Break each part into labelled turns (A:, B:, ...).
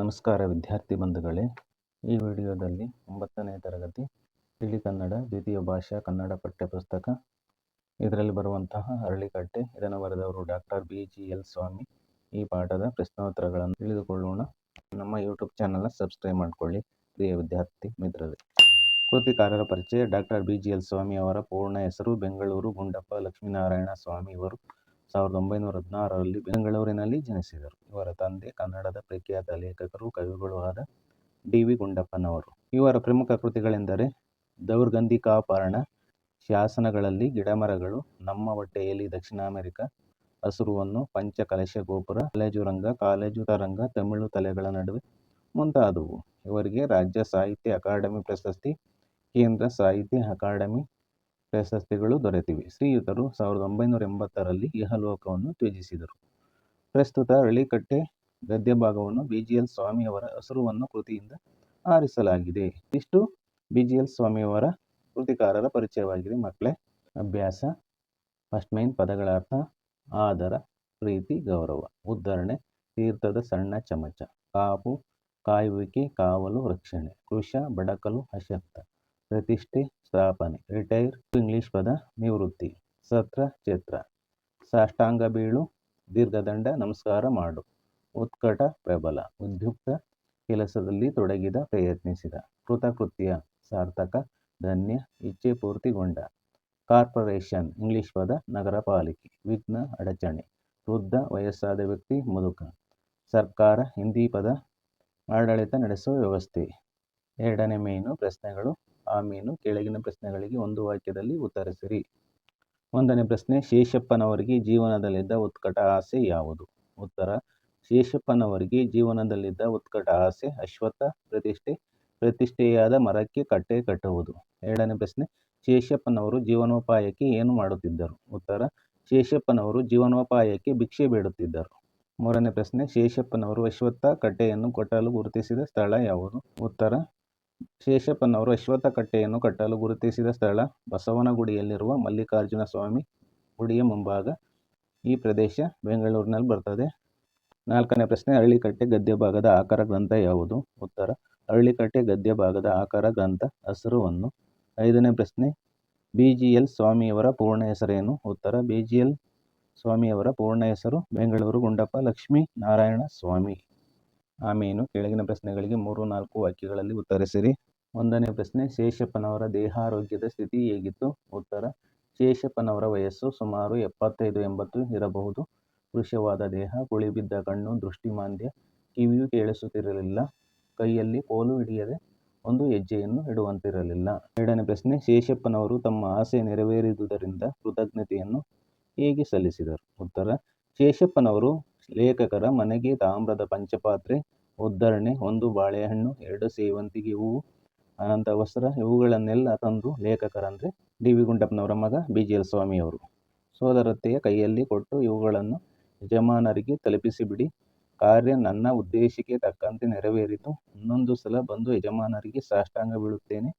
A: ನಮಸ್ಕಾರ ವಿದ್ಯಾರ್ಥಿ ಬಂಧುಗಳೇ. ಈ ವಿಡಿಯೋದಲ್ಲಿ ಒಂಬತ್ತನೇ ತರಗತಿ ತಿಳಿ ಕನ್ನಡ ದ್ವಿತೀಯ ಭಾಷಾ ಕನ್ನಡ ಪಠ್ಯಪುಸ್ತಕ. ಇದರಲ್ಲಿ ಬರುವಂತಹ ಅರಳಿಕಟ್ಟೆ, ಇದನ್ನು ಬರೆದವರು doctor B G L Swamy. ಈ ಪಾಠದ ಪ್ರಶ್ನೋತ್ತರಗಳನ್ನು ತಿಳಿದುಕೊಳ್ಳೋಣ. ನಮ್ಮ ಯೂಟ್ಯೂಬ್ ಚಾನಲ್ನ ಸಬ್ಸ್ಕ್ರೈಬ್ ಮಾಡಿಕೊಳ್ಳಿ, ಪ್ರಿಯ ವಿದ್ಯಾರ್ಥಿ ಮಿತ್ರರೇ. ಕೃತಿಕಾರರ ಪರಿಚಯ doctor B G L Swamy ಅವರ ಪೂರ್ಣ ಹೆಸರು ಬೆಂಗಳೂರು ಗುಂಡಪ್ಪ ಲಕ್ಷ್ಮೀನಾರಾಯಣ ಸ್ವಾಮಿ ಇವರು. ಸಾವಿರದ ಒಂಬೈನೂರ ಹದಿನಾರರಲ್ಲಿ ಬೆಂಗಳೂರಿನಲ್ಲಿ ಜನಿಸಿದರು. ಇವರ ತಂದೆ ಕನ್ನಡದ ಪ್ರಖ್ಯಾತ ಲೇಖಕರು, ಕವಿಗಳು ಆದ ಡಿ ವಿ ಗುಂಡಪ್ಪನವರು. ಇವರ ಪ್ರಮುಖ ಕೃತಿಗಳೆಂದರೆ ದೌರ್ಗಂಧಿಕಾಪರಣ ಶಾಸನಗಳಲ್ಲಿ ಗಿಡಮರಗಳು, ನಮ್ಮ ಹೊಟ್ಟೆಯಲ್ಲಿ ದಕ್ಷಿಣ ಅಮೆರಿಕ, ಹಸುರುವನ್ನು ಪಂಚಕಲಶ ಗೋಪುರ, ಕಾಲೇಜು ರಂಗ, ಕಾಲೇಜು ತರಂಗ, ತಮಿಳು ತಲೆಗಳ ನಡುವೆ ಮುಂತಾದವು. ಇವರಿಗೆ ರಾಜ್ಯ ಸಾಹಿತ್ಯ ಅಕಾಡೆಮಿ ಪ್ರಶಸ್ತಿ, ಕೇಂದ್ರ ಸಾಹಿತ್ಯ ಅಕಾಡೆಮಿ ಪ್ರಶಸ್ತಿಗಳು ದೊರೆತಿವೆ. ಶ್ರೀಯುತರು ಸಾವಿರದ ಒಂಬೈನೂರ ಎಂಬತ್ತರಲ್ಲಿ ಇಹಲೋಕವನ್ನು ತ್ಯಜಿಸಿದರು. ಪ್ರಸ್ತುತ ಅಳಿಕಟ್ಟೆ ಗದ್ಯ ಭಾಗವನ್ನು ಬಿ ಜಿ ಎಲ್ ಸ್ವಾಮಿಯವರ ಹೆಸರುವನ್ನು ಕೃತಿಯಿಂದ ಆರಿಸಲಾಗಿದೆ. ಇಷ್ಟು ಬಿ ಜಿ ಎಲ್ ಸ್ವಾಮಿಯವರ ಕೃತಿಕಾರರ ಪರಿಚಯವಾಗಿದೆ. ಮಕ್ಕಳೇ, ಅಭ್ಯಾಸ, ಫಸ್ಟ್ ಮೈನ್ ಪದಗಳ ಅರ್ಥ ಆದರ, ಪ್ರೀತಿ, ಗೌರವ, ಉದ್ಧರಣೆ, ತೀರ್ಥದ ಸಣ್ಣ ಚಮಚ, ಕಾಪು, ಕಾಯುವಿಕೆ, ಕಾವಲು, ರಕ್ಷಣೆ, ಕೃಷ, ಬಡಕಲು, ಅಶಕ್ತ. ಪ್ರತಿಷ್ಠೆ ಸ್ಥಾಪನೆ, ರಿಟೈರ್ ಇಂಗ್ಲಿಷ್ ಪದ ನಿವೃತ್ತಿ, ಸತ್ರ ಚೇತ್ರ ಸಾಷ್ಟಾಂಗ ಬೀಳು, ದೀರ್ಘದಂಡ ನಮಸ್ಕಾರ ಮಾಡು, ಉತ್ಕಟ ಪ್ರಬಲ, ಉದ್ಯುಕ್ತ ಕೆಲಸದಲ್ಲಿ ತೊಡಗಿದ, ಪ್ರಯತ್ನಿಸಿದ, ಕೃತಕೃತ್ಯ, ಸಾರ್ಥಕ, ಧನ್ಯ, ಇಚ್ಛೆ ಪೂರ್ತಿಗೊಂಡ, ಕಾರ್ಪೊರೇಷನ್, ಇಂಗ್ಲಿಷ್ ಪದ ನಗರ ಪಾಲಿಕೆ, ವಿಘ್ನ ಅಡಚಣೆ, ವೃದ್ಧ ವಯಸ್ಸಾದ ವ್ಯಕ್ತಿ ಮುದುಕ, ಸರ್ಕಾರ, ಹಿಂದಿ ಪದ ಆಡಳಿತ ನಡೆಸುವ ವ್ಯವಸ್ಥೆ, ಎರಡನೇ ಮೇನು ಪ್ರಶ್ನೆಗಳು. ಆ ಮೀನು ಕೆಳಗಿನ ಪ್ರಶ್ನೆಗಳಿಗೆ ಒಂದು ವಾಕ್ಯದಲ್ಲಿ ಉತ್ತರಿಸಿರಿ. ಒಂದನೇ ಪ್ರಶ್ನೆ, ಶೇಷಪ್ಪನವರಿಗೆ ಜೀವನದಲ್ಲಿದ್ದ ಉತ್ಕಟ ಆಸೆ ಯಾವುದು? ಉತ್ತರ, ಶೇಷಪ್ಪನವರಿಗೆ ಜೀವನದಲ್ಲಿದ್ದ ಉತ್ಕಟ ಆಸೆ ಅಶ್ವತ್ಥ ಪ್ರತಿಷ್ಠೆ, ಪ್ರತಿಷ್ಠೆಯಾದ ಮರಕ್ಕೆ ಕಟ್ಟೆ ಕಟ್ಟುವುದು. ಎರಡನೇ ಪ್ರಶ್ನೆ, ಶೇಷಪ್ಪನವರು ಜೀವನೋಪಾಯಕ್ಕೆ ಏನು ಮಾಡುತ್ತಿದ್ದರು? ಉತ್ತರ, ಶೇಷಪ್ಪನವರು ಜೀವನೋಪಾಯಕ್ಕೆ ಭಿಕ್ಷೆ ಬೇಡುತ್ತಿದ್ದರು. ಮೂರನೇ ಪ್ರಶ್ನೆ, ಶೇಷಪ್ಪನವರು ಅಶ್ವತ್ಥ ಕಟ್ಟೆಯನ್ನು ಕಟ್ಟಲು ಗುರುತಿಸಿದ ಸ್ಥಳ ಯಾವುದು? ಉತ್ತರ ಶೇಷಪ್ಪನವರು ಅಶ್ವತ್ಥ ಕಟ್ಟೆಯನ್ನು ಕಟ್ಟಲು ಗುರುತಿಸಿದ ಸ್ಥಳ ಬಸವನಗುಡಿಯಲ್ಲಿರುವ ಮಲ್ಲಿಕಾರ್ಜುನ ಸ್ವಾಮಿ ಗುಡಿಯ ಮುಂಭಾಗ. ಈ ಪ್ರದೇಶ ಬೆಂಗಳೂರಿನಲ್ಲಿ ಬರ್ತದೆ. ನಾಲ್ಕನೇ ಪ್ರಶ್ನೆ, ಅರಳಿಕಟ್ಟೆ ಗದ್ಯ ಭಾಗದ ಆಕಾರ ಗ್ರಂಥ ಯಾವುದು? ಉತ್ತರ, ಅರಳಿಕಟ್ಟೆ ಗದ್ಯ ಭಾಗದ ಆಕಾರ ಗ್ರಂಥ ಹಸಿರುವನ್ನು. ಐದನೇ ಪ್ರಶ್ನೆ ಬಿ ಜಿ ಎಲ್ ಸ್ವಾಮಿಯವರ ಪೂರ್ಣ ಹೆಸರೇನು? ಉತ್ತರ ಬಿ ಜಿ ಎಲ್ ಸ್ವಾಮಿಯವರ ಪೂರ್ಣ ಹೆಸರು ಬೆಂಗಳೂರು ಗುಂಡಪ್ಪ ಲಕ್ಷ್ಮೀ ನಾರಾಯಣ ಸ್ವಾಮಿ. ಆಮೇನು ಕೆಳಗಿನ ಪ್ರಶ್ನೆಗಳಿಗೆ ಮೂರು ನಾಲ್ಕು ವಾಕ್ಯಗಳಲ್ಲಿ ಉತ್ತರಿಸಿರಿ. ಒಂದನೇ ಪ್ರಶ್ನೆ, ಶೇಷಪ್ಪನವರ ದೇಹಾರೋಗ್ಯದ ಸ್ಥಿತಿ ಹೇಗಿತ್ತು? ಉತ್ತರ, ಶೇಷಪ್ಪನವರ ವಯಸ್ಸು ಸುಮಾರು ಎಪ್ಪತ್ತೈದು ಎಂಬತ್ತು ಇರಬಹುದು. ಕೃಶವಾದ ದೇಹ, ಕುಳಿಬಿದ್ದ ಕಣ್ಣು, ದೃಷ್ಟಿಮಾಂದ್ಯ, ಕಿವಿಯು ಕೇಳಿಸುತ್ತಿರಲಿಲ್ಲ, ಕೈಯಲ್ಲಿ ಕೋಲು ಹಿಡಿಯದೆ ಒಂದು ಹೆಜ್ಜೆಯನ್ನು ಇಡುವಂತಿರಲಿಲ್ಲ. ಎರಡನೇ ಪ್ರಶ್ನೆ, ಶೇಷಪ್ಪನವರು ತಮ್ಮ ಆಸೆ ನೆರವೇರಿದುದರಿಂದ ಕೃತಜ್ಞತೆಯನ್ನು ಹೇಗೆ ಸಲ್ಲಿಸಿದರು? ಉತ್ತರ ಶೇಷಪ್ಪನವರು ಲೇಖಕರ ಮನೆಗೆ ತಾಮ್ರದ ಪಂಚಪಾತ್ರೆ ಉದ್ಧರಣೆ ಒಂದು ಬಾಳೆಹಣ್ಣು, ಎರಡು ಸೇವಂತಿಗೆ ಹೂವು, ಅನಂತ ವಸ್ತ್ರ ಇವುಗಳನ್ನೆಲ್ಲ ತಂದು ಲೇಖಕರಂದರೆ ಡಿ ವಿ ಗುಂಡಪ್ಪನವರ ಮಗ ಬಿ ಜಿ ಎಲ್ ಸ್ವಾಮಿಯವರು ಸೋದರತ್ತೆಯ ಕೈಯಲ್ಲಿ ಕೊಟ್ಟು ಇವುಗಳನ್ನು ಯಜಮಾನರಿಗೆ ತಲುಪಿಸಿಬಿಡಿ. ಕಾರ್ಯ ನನ್ನ ಉದ್ದೇಶಕ್ಕೆ ತಕ್ಕಂತೆ ನೆರವೇರಿತು. ಇನ್ನೊಂದು ಸಲ ಬಂದು ಯಜಮಾನರಿಗೆ ಸಾಷ್ಟಾಂಗ ಬೀಳುತ್ತೇನೆ.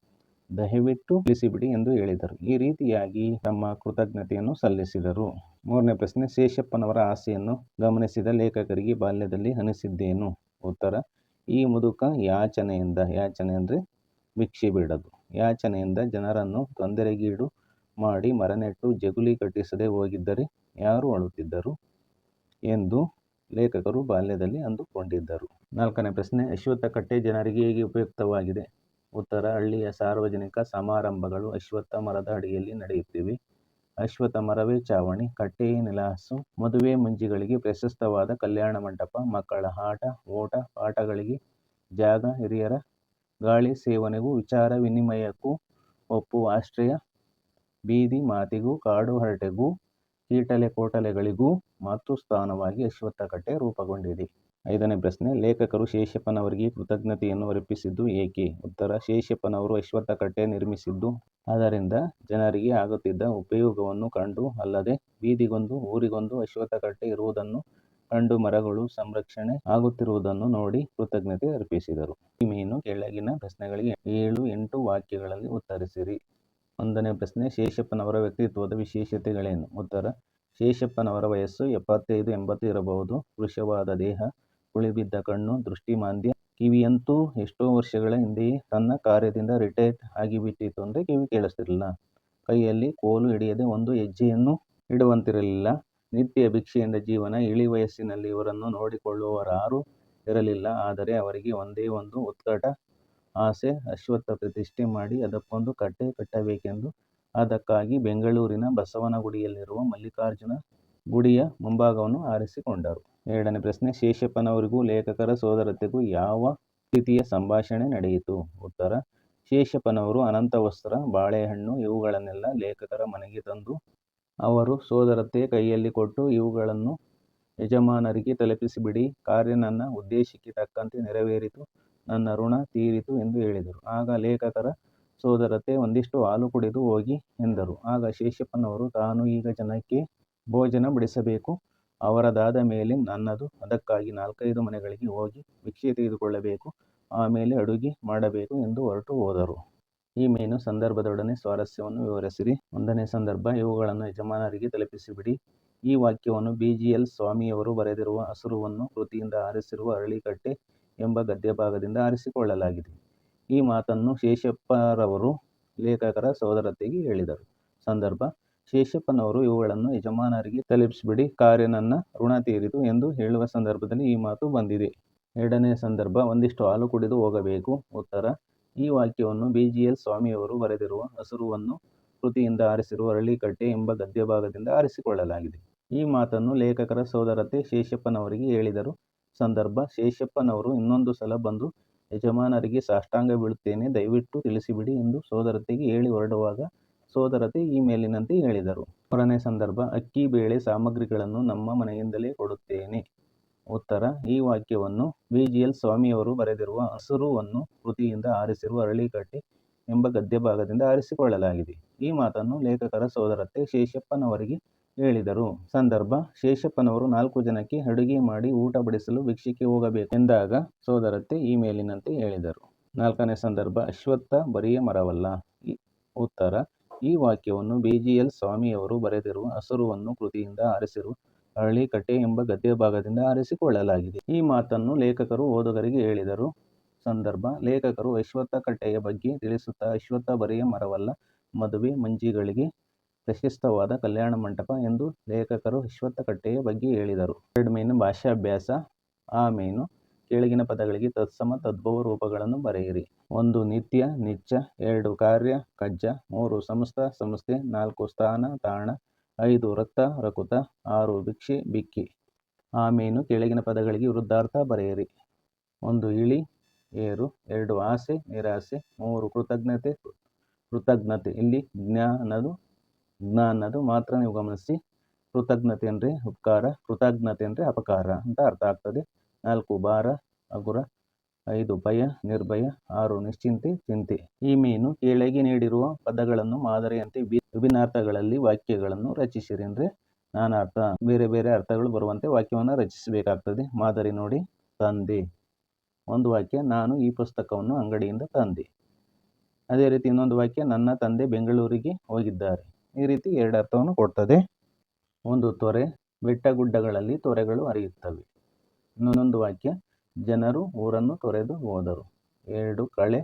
A: ದಯವಿಟ್ಟು ತಿಳಿಸಿಬಿಡಿ ಎಂದು ಹೇಳಿದರು. ಈ ರೀತಿಯಾಗಿ ತಮ್ಮ ಕೃತಜ್ಞತೆಯನ್ನು ಸಲ್ಲಿಸಿದರು. ಮೂರನೇ ಪ್ರಶ್ನೆ, ಶೇಷಪ್ಪನವರ ಆಸೆಯನ್ನು ಗಮನಿಸಿದ ಲೇಖಕರಿಗೆ ಬಾಲ್ಯದಲ್ಲಿ ಅನಿಸಿದ್ದೇನು? ಉತ್ತರ, ಈ ಮುದುಕ ಯಾಚನೆಯಿಂದ, ಯಾಚನೆ ಅಂದರೆ ಭಿಕ್ಷೆ ಬಿಡದು. ಯಾಚನೆಯಿಂದ ಜನರನ್ನು ತೊಂದರೆಗೀಡು ಮಾಡಿ ಮರನೆಟ್ಟು ಜಗುಲಿ ಕಟ್ಟಿಸದೆ ಹೋಗಿದ್ದರೆ ಯಾರು ಅಳುತ್ತಿದ್ದರು ಎಂದು ಲೇಖಕರು ಬಾಲ್ಯದಲ್ಲಿ ಅಂದುಕೊಂಡಿದ್ದರು. ನಾಲ್ಕನೇ ಪ್ರಶ್ನೆ, ಅಶ್ವತ್ಥ ಕಟ್ಟೆ ಜನರಿಗೆ ಹೇಗೆ ಉಪಯುಕ್ತವಾಗಿದೆ? ಉತ್ತರ ಹಳ್ಳಿಯ ಸಾರ್ವಜನಿಕ ಸಮಾರಂಭಗಳು ಅಶ್ವತ್ಥ ಮರದ ಅಡಿಯಲ್ಲಿ ನಡೆಯುತ್ತಿವೆ ಅಶ್ವತ್ಥ ಮರವೇ ಚಾವಣಿ ಕಟ್ಟೆಯೇ ನೆಲಹಾಸು. ಮದುವೆ ಮುಂಜಿಗಳಿಗೆ ಪ್ರಶಸ್ತವಾದ ಕಲ್ಯಾಣ ಮಂಟಪ, ಮಕ್ಕಳ ಆಟ, ಓಟ, ಪಾಠಗಳಿಗೆ ಜಾಗ, ಹಿರಿಯರ ಗಾಳಿ ಸೇವನೆಗೂ ವಿಚಾರ ವಿನಿಮಯಕ್ಕೂ ಒಪ್ಪುವ ಆಶ್ರಯ, ಬೀದಿ ಮಾತಿಗೂ, ಕಾಡು ಹರಟೆಗೂ, ಕೀಟಲೆ ಕೋಟಲೆಗಳಿಗೂ ಮಾತೃಸ್ಥಾನವಾಗಿ ಅಶ್ವತ್ಥ ಕಟ್ಟೆ ರೂಪುಗೊಂಡಿದೆ ಐದನೇ ಪ್ರಶ್ನೆ, ಲೇಖಕರು ಶೇಷಪ್ಪನವರಿಗೆ ಕೃತಜ್ಞತೆಯನ್ನು ಅರ್ಪಿಸಿದ್ದು ಏಕೆ? ಉತ್ತರ, ಶೇಷಪ್ಪನವರು ಅಶ್ವತ್ಥ ಕಟ್ಟೆ ನಿರ್ಮಿಸಿದ್ದು ಅದರಿಂದ ಜನರಿಗೆ ಆಗುತ್ತಿದ್ದ ಉಪಯೋಗವನ್ನು ಕಂಡು, ಅಲ್ಲದೆ ಬೀದಿಗೊಂದು, ಊರಿಗೊಂದು ಅಶ್ವತ್ಥ ಕಟ್ಟೆ ಇರುವುದನ್ನು ಕಂಡು ಮರಗಳು ಸಂರಕ್ಷಣೆ ಆಗುತ್ತಿರುವುದನ್ನು ನೋಡಿ ಕೃತಜ್ಞತೆ ಅರ್ಪಿಸಿದರು. ಈ ಮೀನು ಕೆಳಗಿನ ಪ್ರಶ್ನೆಗಳಿಗೆ ಏಳು ಎಂಟು ವಾಕ್ಯಗಳಲ್ಲಿ ಉತ್ತರಿಸಿರಿ. ಒಂದನೇ ಪ್ರಶ್ನೆ, ಶೇಷಪ್ಪನವರ ವ್ಯಕ್ತಿತ್ವದ ವಿಶೇಷತೆಗಳೇನು? ಉತ್ತರ, ಶೇಷಪ್ಪನವರ ವಯಸ್ಸು ಎಪ್ಪತ್ತೈದು ಎಂಬತ್ತು ಇರಬಹುದು. ವೃಷವಾದ ದೇಹ ಉಳಿಬಿದ್ದ ಕಣ್ಣು ದೃಷ್ಟಿಮಾಂದ್ಯ. ಕಿವಿಯಂತೂ ಎಷ್ಟೋ ವರ್ಷಗಳ ಹಿಂದೆಯೇ ತನ್ನ ಕಾರ್ಯದಿಂದ ರಿಟೈರ್ ಆಗಿಬಿಟ್ಟಿತ್ತು ಅಂದರೆ ಕಿವಿ ಕೇಳಿಸ್ತಿರಲಿಲ್ಲ. ಕೈಯಲ್ಲಿ ಕೋಲು ಹಿಡಿಯದೆ ಒಂದು ಹೆಜ್ಜೆಯನ್ನು ಇಡುವಂತಿರಲಿಲ್ಲ. ನಿತ್ಯ ಭಿಕ್ಷೆಯಿಂದ ಜೀವನ, ಇಳಿ ವಯಸ್ಸಿನಲ್ಲಿ ಇವರನ್ನು ನೋಡಿಕೊಳ್ಳುವವರಾರೂ ಇರಲಿಲ್ಲ. ಆದರೆ ಅವರಿಗೆ ಒಂದೇ ಒಂದು ಉತ್ಕಟ ಆಸೆ, ಅಶ್ವತ್ಥ ಪ್ರತಿಷ್ಠೆ ಮಾಡಿ ಅದಕ್ಕೊಂದು ಕಟ್ಟೆ ಕಟ್ಟಬೇಕೆಂದು. ಅದಕ್ಕಾಗಿ ಬೆಂಗಳೂರಿನ ಬಸವನಗುಡಿಯಲ್ಲಿರುವ ಮಲ್ಲಿಕಾರ್ಜುನ ಗುಡಿಯ ಮುಂಭಾಗವನ್ನು ಆರಿಸಿಕೊಂಡರು. ಎರಡನೇ ಪ್ರಶ್ನೆ, ಶೇಷಪ್ಪನವರಿಗೂ ಲೇಖಕರ ಸೋದರತೆಗೂ ಯಾವ ರೀತಿಯ ಸಂಭಾಷಣೆ ನಡೆಯಿತು? ಉತ್ತರ, ಶೇಷಪ್ಪನವರು ಅನಂತ ವಸ್ತ್ರ, ಬಾಳೆಹಣ್ಣು, ಇವುಗಳನ್ನೆಲ್ಲ ಲೇಖಕರ ಮನೆಗೆ ತಂದು ಅವರು ಸೋದರತೆ ಕೈಯಲ್ಲಿ ಕೊಟ್ಟು ಇವುಗಳನ್ನು ಯಜಮಾನರಿಗೆ ತಲುಪಿಸಿಬಿಡಿ. ಕಾರ್ಯ ನನ್ನ ಉದ್ದೇಶಕ್ಕೆ ತಕ್ಕಂತೆ ನೆರವೇರಿತು, ನನ್ನ ಋಣ ತೀರಿತು ಎಂದು ಹೇಳಿದರು. ಆಗ ಲೇಖಕರ ಸೋದರತೆ ಒಂದಿಷ್ಟು ಹಾಲು ಕುಡಿದು ಹೋಗಿ ಎಂದರು. ಆಗ ಶೇಷಪ್ಪನವರು, ತಾನು ಈಗ ಜನಕ್ಕೆ ಭೋಜನ ಬಡಿಸಬೇಕು. ಅವರದಾದ ಮೇಲೆ ನನ್ನದು, ಅದಕ್ಕಾಗಿ ನಾಲ್ಕೈದು ಮನೆಗಳಿಗೆ ಹೋಗಿ ಭಿಕ್ಷೆ ತೆಗೆದುಕೊಳ್ಳಬೇಕು. ಆಮೇಲೆ ಅಡುಗೆ ಮಾಡಬೇಕು ಎಂದು ಹೊರಟು ಹೋದರು. ಈ ಮೇನು ಸಂದರ್ಭದೊಡನೆ ಸ್ವಾರಸ್ಯವನ್ನು ವಿವರಿಸಿರಿ. ಒಂದನೇ ಸಂದರ್ಭ, ಇವುಗಳನ್ನು ಯಜಮಾನರಿಗೆ ತಲುಪಿಸಿಬಿಡಿ. ಈ ವಾಕ್ಯವನ್ನು ಬಿ ಜಿ ಎಲ್ ಸ್ವಾಮಿಯವರು ಬರೆದಿರುವ ಹಸುರುವನ್ನು ಕೃತಿಯಿಂದ ಆರಿಸಿರುವ ಅರಳಿಕಟ್ಟೆ ಎಂಬ ಗದ್ಯಭಾಗದಿಂದ ಆರಿಸಿಕೊಳ್ಳಲಾಗಿದೆ. ಈ ಮಾತನ್ನು ಶೇಷಪ್ಪರವರು ಲೇಖಕರ ಸೋದರತೆಗೆ ಹೇಳಿದರು. ಸಂದರ್ಭ ಶೇಷಪ್ಪನವರು ಇವುಗಳನ್ನು ಯಜಮಾನರಿಗೆ ತಲುಪಿಸಿಬಿಡಿ, ಕಾರ್ಯ ನನ್ನ ಋಣ ತೀರಿತು ಎಂದು ಹೇಳುವ ಸಂದರ್ಭದಲ್ಲಿ ಈ ಮಾತು ಬಂದಿದೆ. ಎರಡನೇ ಸಂದರ್ಭ, ಒಂದಿಷ್ಟು ಹಾಲು ಕುಡಿದು ಹೋಗಬೇಕು. ಉತ್ತರ, ಈ ವಾಕ್ಯವನ್ನು ಬಿ ಜಿ ಎಲ್ ಸ್ವಾಮಿಯವರು ಬರೆದಿರುವ ಹಸುರುವನ್ನು ಕೃತಿಯಿಂದ ಆರಿಸಿರುವ ಅರಳಿಕಟ್ಟೆ ಎಂಬ ಗದ್ಯಭಾಗದಿಂದ ಆರಿಸಿಕೊಳ್ಳಲಾಗಿದೆ. ಈ ಮಾತನ್ನು ಲೇಖಕರ ಸೋದರತೆ ಶೇಷಪ್ಪನವರಿಗೆ ಹೇಳಿದರು. ಸಂದರ್ಭ, ಶೇಷಪ್ಪನವರು ಇನ್ನೊಂದು ಸಲ ಬಂದು ಯಜಮಾನರಿಗೆ ಸಾಷ್ಟಾಂಗ ಬೀಳುತ್ತೇನೆ ದಯವಿಟ್ಟು ತಿಳಿಸಿಬಿಡಿ ಎಂದು ಸೋದರತೆಗೆ ಹೇಳಿ ಹೊರಡುವಾಗ ಸೋದರತೆ ಈ ಮೇಲಿನಂತೆ ಹೇಳಿದರು. ಮೂರನೇ ಸಂದರ್ಭ, ಅಕ್ಕಿ, ಬೇಳೆ, ಸಾಮಗ್ರಿಗಳನ್ನು ನಮ್ಮ ಮನೆಯಿಂದಲೇ ಕೊಡುತ್ತೇನೆ. ಉತ್ತರ, ಈ ವಾಕ್ಯವನ್ನು ವಿ ಜಿ ಎಲ್ ಸ್ವಾಮಿಯವರು ಬರೆದಿರುವ ಹಸುರುವನ್ನು ಕೃತಿಯಿಂದ ಆರಿಸಿರುವ ಅರಳಿಕಟ್ಟೆ ಎಂಬ ಗದ್ಯಭಾಗದಿಂದ ಆರಿಸಿಕೊಳ್ಳಲಾಗಿದೆ. ಈ ಮಾತನ್ನು ಲೇಖಕರ ಸೋದರತೆ ಶೇಷಪ್ಪನವರಿಗೆ ಹೇಳಿದರು. ಸಂದರ್ಭ, ಶೇಷಪ್ಪನವರು ನಾಲ್ಕು ಜನಕ್ಕೆ ಅಡುಗೆ ಮಾಡಿ ಊಟ ಬಡಿಸಲು ಭಿಕ್ಷಕ್ಕೆ ಹೋಗಬೇಕು ಎಂದಾಗ ಸೋದರತೆ ಈ ಮೇಲಿನಂತೆ ಹೇಳಿದರು. ನಾಲ್ಕನೇ ಸಂದರ್ಭ, ಅಶ್ವತ್ಥ ಬರಿಯ ಮರವಲ್ಲ. ಉತ್ತರ ಈ ವಾಕ್ಯವನ್ನು ಬಿ ಜಿ ಎಲ್ ಸ್ವಾಮಿಯವರು ಬರೆದಿರುವ ಹಸುರುವನ್ನು ಕೃತಿಯಿಂದ ಆರಿಸಿರುವ ಅರಳಿಕಟ್ಟೆ ಎಂಬ ಗದ್ಯಭಾಗದಿಂದ ಆರಿಸಿಕೊಳ್ಳಲಾಗಿದೆ. ಈ ಮಾತನ್ನು ಲೇಖಕರು ಓದುಗರಿಗೆ ಹೇಳಿದರು. ಸಂದರ್ಭ, ಲೇಖಕರು ಅಶ್ವತ್ಥ ಕಟ್ಟೆಯ ಬಗ್ಗೆ ತಿಳಿಸುತ್ತಾ ಅಶ್ವತ್ಥ ಬರಿಯ ಮರವಲ್ಲ, ಮದುವೆ ಮಂಜಿಗಳಿಗೆ ಪ್ರಶಸ್ತವಾದ ಕಲ್ಯಾಣ ಮಂಟಪ ಎಂದು ಲೇಖಕರು ಅಶ್ವತ್ಥ ಕಟ್ಟೆಯ ಬಗ್ಗೆ ಹೇಳಿದರು. ಎರಡು ಮೀನು ಭಾಷಾಭ್ಯಾಸ, ಆ ಮೀನು: ಕೆಳಗಿನ ಪದಗಳಿಗೆ ತತ್ಸಮ ತದ್ಭವ ರೂಪಗಳನ್ನು ಬರೆಯಿರಿ. ಒಂದು ನಿತ್ಯ ನಿಚ್ಚ ಎರಡು ಕಾರ್ಯ, ಕಜ್ಜ, ಮೂರು ಸಂಸ್ಥ ಸಂಸ್ಥೆ ನಾಲ್ಕು ಸ್ಥಾನ, ತಾಣ, ಐದು ರಕ್ತ ರಕುತ, ಆರು ಭಿಕ್ಷೆ ಬಿಕ್ಕಿ ಆಮೇನು ಕೆಳಗಿನ ಪದಗಳಿಗೆ ವೃದ್ಧಾರ್ಥ ಬರೆಯಿರಿ. ಒಂದು ಇಳಿ, ಏರು, ಎರಡು ಆಸೆ, ನಿರಾಸೆ, ಮೂರು ಕೃತಜ್ಞತೆ ಕೃತಜ್ಞತೆ. ಇಲ್ಲಿ ಜ್ಞಾನದು ಜ್ಞಾನದು ಮಾತ್ರ ನೀವು ಗಮನಿಸಿ. ಕೃತಜ್ಞತೆ ಅಂದರೆ ಉಪಕಾರ, ಕೃತಜ್ಞತೆ ಅಂದರೆ ಅಪಕಾರ ಅಂತ ಅರ್ಥ ಆಗ್ತದೆ. ನಾಲ್ಕು ಭಾರ ಹಗುರ ಐದು ಭಯ, ನಿರ್ಭಯ, ಆರು ನಿಶ್ಚಿಂತೆ, ಚಿಂತೆ. ಈ ಮೀನು ಕೆಳಗೆ ನೀಡಿರುವ ಪದಗಳನ್ನು ಮಾದರಿಯಂತೆ ವಿಭಿನ್ನಾರ್ಥಗಳಲ್ಲಿ ವಾಕ್ಯಗಳನ್ನು ರಚಿಸಿರಿ ಅಂದರೆ ನಾನಾರ್ಥ ಬೇರೆ ಬೇರೆ ಅರ್ಥಗಳು ಬರುವಂತೆ ವಾಕ್ಯವನ್ನು ರಚಿಸಬೇಕಾಗ್ತದೆ. ಮಾದರಿ ನೋಡಿ, ತಂದೆ. ಒಂದು ವಾಕ್ಯ, ನಾನು ಈ ಪುಸ್ತಕವನ್ನು ಅಂಗಡಿಯಿಂದ ತಂದೆ. ಅದೇ ರೀತಿ ಇನ್ನೊಂದು ವಾಕ್ಯ, ನನ್ನ ತಂದೆ ಬೆಂಗಳೂರಿಗೆ ಹೋಗಿದ್ದಾರೆ. ಈ ರೀತಿ ಎರಡು ಅರ್ಥವನ್ನು ಕೊಡ್ತದೆ. ಒಂದು ತೊರೆ, ಬೆಟ್ಟ ಗುಡ್ಡಗಳಲ್ಲಿ ತೊರೆಗಳು ಹರಿಯುತ್ತವೆ. ಇನ್ನೊಂದು ವಾಕ್ಯ ಜನರು ಊರನ್ನು ತೊರೆದು ಹೋದರು. ಎರಡು ಕಳೆ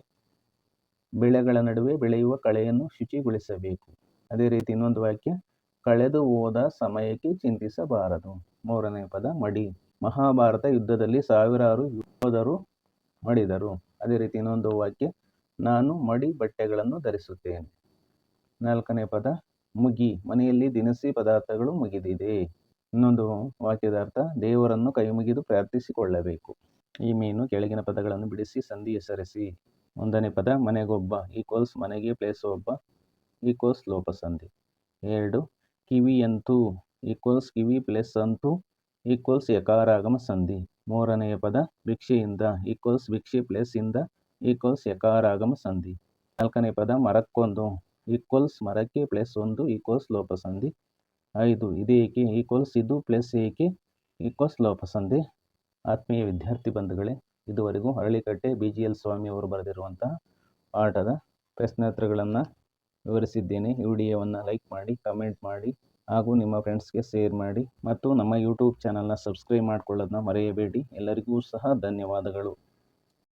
A: ಬೆಳೆಗಳ ನಡುವೆ ಬೆಳೆಯುವ ಕಳೆಯನ್ನು ಶುಚಿಗೊಳಿಸಬೇಕು. ಅದೇ ರೀತಿ ಇನ್ನೊಂದು ವಾಕ್ಯ, ಕಳೆದು ಹೋದ ಸಮಯಕ್ಕೆ ಚಿಂತಿಸಬಾರದು. ಮೂರನೇ ಪದ, ಮಡಿ. ಮಹಾಭಾರತ ಯುದ್ಧದಲ್ಲಿ ಸಾವಿರಾರು ಯೋಧರು ಮಡಿದರು. ಅದೇ ರೀತಿ ಇನ್ನೊಂದು ವಾಕ್ಯ, ನಾನು ಮಡಿ ಬಟ್ಟೆಗಳನ್ನು ಧರಿಸುತ್ತೇನೆ. ನಾಲ್ಕನೇ ಪದ, ಮುಗಿ. ಮನೆಯಲ್ಲಿ ದಿನಸಿ ಪದಾರ್ಥಗಳು ಮುಗಿದಿದೆ. ಇನ್ನೊಂದು ವಾಕ್ಯದ ಅರ್ಥ, ದೇವರನ್ನು ಕೈ ಮುಗಿದು ಪ್ರಾರ್ಥಿಸಿಕೊಳ್ಳಬೇಕು. ಈ ಮೀನು ಕೆಳಗಿನ ಪದಗಳನ್ನು ಬಿಡಿಸಿ ಸಂಧಿ ಹೆಸರಿಸಿ ಒಂದನೇ ಪದ ಮನೆಗೊಬ್ಬ ಈಕ್ವಲ್ಸ್ ಮನೆಗೆ ಪ್ಲೇಸ್ ಒಬ್ಬ ಈಕ್ವಲ್ಸ್ ಲೋಪ ಸಂಧಿ ಎರಡು ಕಿವಿಯಂತೂ ಈಕ್ವಲ್ಸ್ ಕಿವಿ ಪ್ಲೇಸ್ ಅಂತೂ ಈಕ್ವಲ್ಸ್ ಯಕಾರಾಗಮ ಸಂಧಿ ಮೂರನೆಯ ಪದ ಭಿಕ್ಷೆಯಿಂದ ಈಕ್ವಲ್ಸ್ ಭಿಕ್ಷೆ ಪ್ಲೇಸ್ ಇಂದ ಈಕ್ವಲ್ಸ್ ಯಕಾರಾಗಮ ಸಂಧಿ ನಾಲ್ಕನೇ ಪದ ಮರಕ್ಕೊಂದು ಈಕ್ವಲ್ಸ್ ಮರಕ್ಕೆ ಪ್ಲಸ್ ಒಂದು ಈಕ್ವಲ್ಸ್ ಲೋಪ ಸಂಧಿ ಐದು ಇದೇಕೆ ಈಕ್ವಲ್ಸ್ ಇದು ಪ್ಲಸ್ ಏಕೆ ಈಕ್ವಲ್ಸ್ ಲೋಪ ಸಂಧಿ ಆತ್ಮೀಯ ವಿದ್ಯಾರ್ಥಿ ಬಂಧುಗಳೇ, ಇದುವರೆಗೂ Haralikatte B G L Swamy ಅವರು ಬರೆದಿರುವಂತಹ ಪಾಠದ ಪ್ರಶ್ನೋತ್ತರಗಳನ್ನು ವಿವರಿಸಿದ್ದೇನೆ. ಈ ವಿಡಿಯೋವನ್ನು ಲೈಕ್ ಮಾಡಿ, ಕಮೆಂಟ್ ಮಾಡಿ, ಹಾಗೂ ನಿಮ್ಮ ಫ್ರೆಂಡ್ಸ್ಗೆ ಶೇರ್ ಮಾಡಿ, ಮತ್ತು ನಮ್ಮ ಯೂಟ್ಯೂಬ್ ಚಾನಲ್ನ ಸಬ್ಸ್ಕ್ರೈಬ್ ಮಾಡಿಕೊಳ್ಳೋದನ್ನ ಮರೆಯಬೇಡಿ. ಎಲ್ಲರಿಗೂ ಸಹ ಧನ್ಯವಾದಗಳು.